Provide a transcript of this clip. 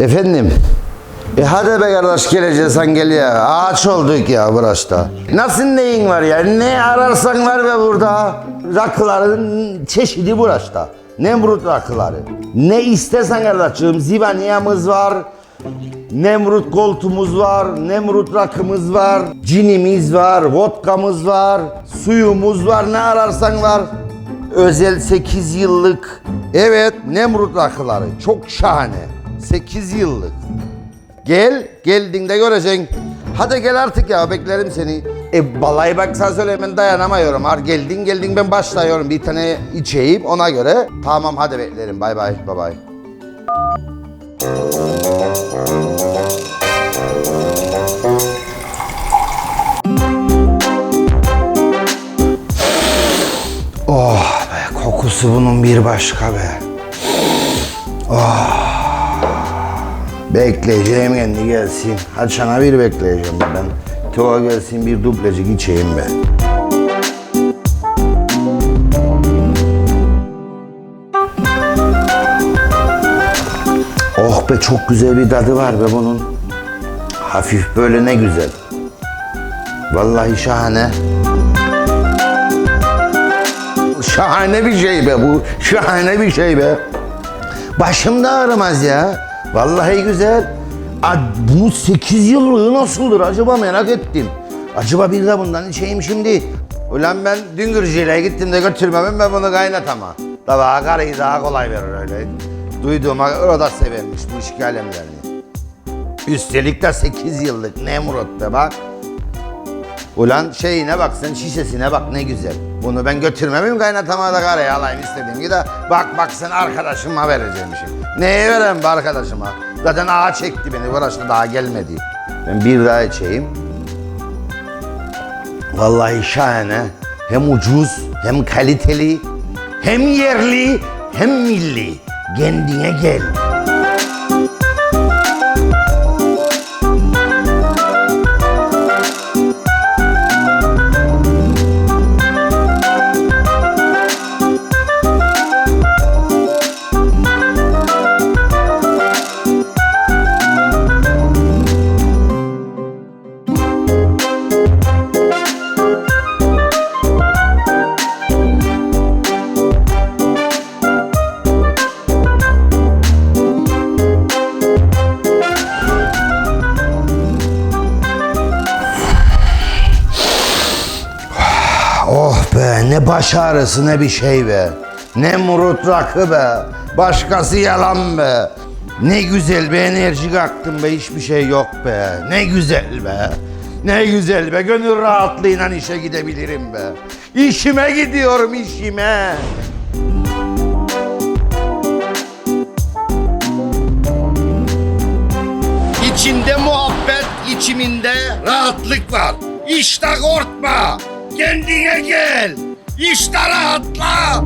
Efendim? E hadi be kardeş geleceksen gel ya. Ağaç olduk ya burası Nasıl neyin var ya? Ne ararsan var be burada. Rakıların çeşidi burası Nemrut rakıları. Ne istesen kardeşim. Zivaniyamız var. Nemrut koltumuz var, Nemrut rakımız var, cinimiz var, vodkamız var, suyumuz var, ne ararsan var. Özel 8 yıllık, evet Nemrut rakıları çok şahane. 8 yıllık. Gel, geldiğinde göreceksin. Hadi gel artık ya, beklerim seni. E balayı bak sen söyle ben dayanamıyorum. Har geldin geldin ben başlıyorum. Bir tane içeyim ona göre. Tamam hadi beklerim. Bay bay, bay bay. Oh be, kokusu bunun bir başka be. Oh. Bekleyeceğim kendi gelsin. Hadi sana bir bekleyeceğim be ben. Tuğa gelsin bir dublecik içeyim be. Oh be çok güzel bir tadı var be bunun. Hafif böyle ne güzel. Vallahi şahane. Şahane bir şey be bu. Şahane bir şey be. Başım da ağrımaz ya. Vallahi güzel. A, bunun 8 yıllığı nasıldır acaba merak ettim. Acaba bir de bundan içeyim şimdi. Ulan ben dün Gürcü'yle gittim de götürmemem ben bunu kaynatama. Tabii karıyı daha kolay verir öyle. Duyduğuma o da severmiş bu işki alemlerini. Üstelik de 8 yıllık Nemrut be bak. Ulan şeyine bak sen şişesine bak ne güzel. Bunu ben götürmemem kaynatama da karaya alayım istediğim gibi de bak bak sen arkadaşıma vereceğim şimdi. Neye vereyim be arkadaşıma? Zaten ağa çekti beni uğraştı daha gelmedi. Ben bir daha içeyim. Vallahi şahane. Hem ucuz hem kaliteli hem yerli hem milli. Kendine gel. Oh be ne baş ağrısı ne bir şey be. Ne murut rakı be. Başkası yalan be. Ne güzel be enerjik aktım be hiçbir şey yok be. Ne güzel be. Ne güzel be gönül rahatlığıyla işe gidebilirim be. İşime gidiyorum işime. İçinde muhabbet, içiminde rahatlık var. İşte korkma, kendine gel. İşte rahatla.